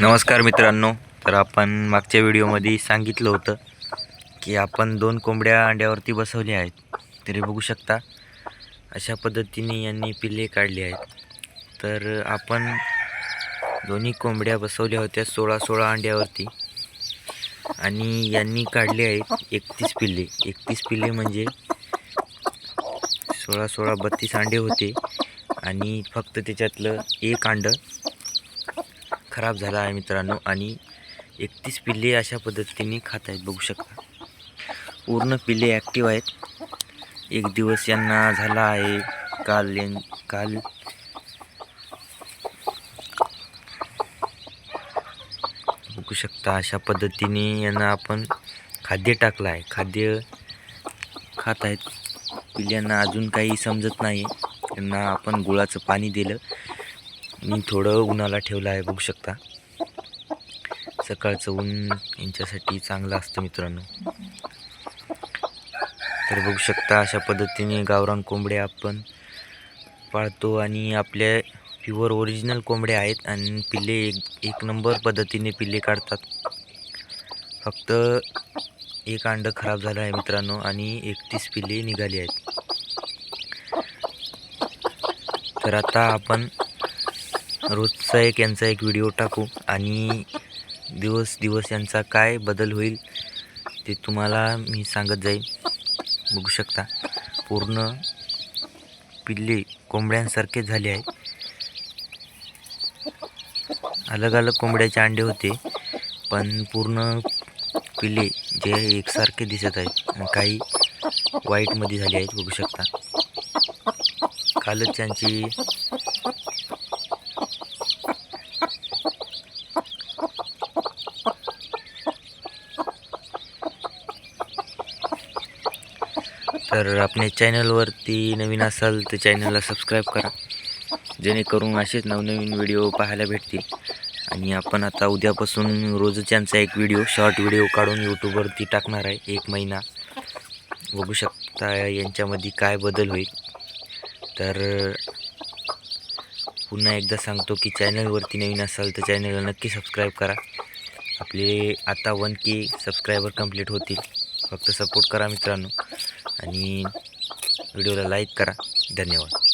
नमस्कार मित्रांनो. तर आपण मागच्या व्हिडिओमध्ये सांगितलं होतं की आपण दोन कोंबड्या अंड्यावरती बसवल्या आहेत. तरी बघू शकता अशा पद्धतीने यांनी पिल्ले काढली आहेत. तर आपण दोन्ही कोंबड्या बसवल्या होत्या सोळा सोळा अंड्यावरती. आणि यांनी काढले आहेत एकतीस पिल्ले. एकतीस पिल्ले म्हणजे सोळा सोळा बत्तीस अंडे होते. आणि फक्त त्याच्यातलं एक अंडं खराब झाला आहे मित्रांनो आणि एकतीस पिल्ले अशा पद्धतीने खात आहेत बघू शकता. पूर्ण पिल्ले ॲक्टिव्ह आहेत. एक दिवस यांना झाला आहे काल यां काल बघू शकता अशा पद्धतीने यांना आपण खाद्य टाकलं आहे. खाद्य खात आहेत. पिल्ल्यांना अजून काही समजत नाही त्यांना आपण गुळाचं पाणी दिलं. मी थोडं उन्हाला ठेवलं आहे बघू शकता. सकाळचं ऊन यांच्यासाठी चांगलं असतं मित्रांनो. तर बघू शकता अशा पद्धतीने गावरान कोंबड्या आपण पाळतो आणि आपल्या प्युअर ओरिजिनल कोंबड्या आहेत आणि पिल्ले एक एक नंबर पद्धतीने पिल्ले काढतात. फक्त एक अंडं खराब झालं आहे मित्रांनो आणि एकतीस पिल्ले निघाली आहेत. तर आता आपण रोजचा एक यांचा एक व्हिडिओ टाकू आणि दिवस दिवस यांचा काय बदल होईल ते तुम्हाला मी सांगत जाईल बघू शकता. पूर्ण पिल्ले कोंबड्यांसारखे झाले आहेत अलग अलग कोंबड्याचे अंडे होते पण पूर्ण पिल्ले जे एकसारखे दिसत आहेत काही वाईटमध्ये झाले आहेत बघू शकता. कालच त्यांची तर आपल्या चॅनलवरती नवीन असाल तर चॅनलला सबस्क्राईब करा. जेणेकरून असेच नवनवीन व्हिडिओ पाहायला भेटतील. आणि आपण आता उद्यापासून रोजच यांचा एक व्हिडिओ शॉर्ट व्हिडिओ काढून यूट्यूबवरती टाकणार आहे. एक महिना. बघू शकता यांच्यामध्ये काय बदल होईल. तर पुन्हा एकदा सांगतो की चॅनलवरती नवीन असाल तर चॅनलला नक्की सबस्क्राईब करा. आपले आता वन के सबस्क्रायबर कंप्लीट होतील. फक्त सपोर्ट करा मित्रांनो. आणि व्हिडिओला लाईक करा. धन्यवाद.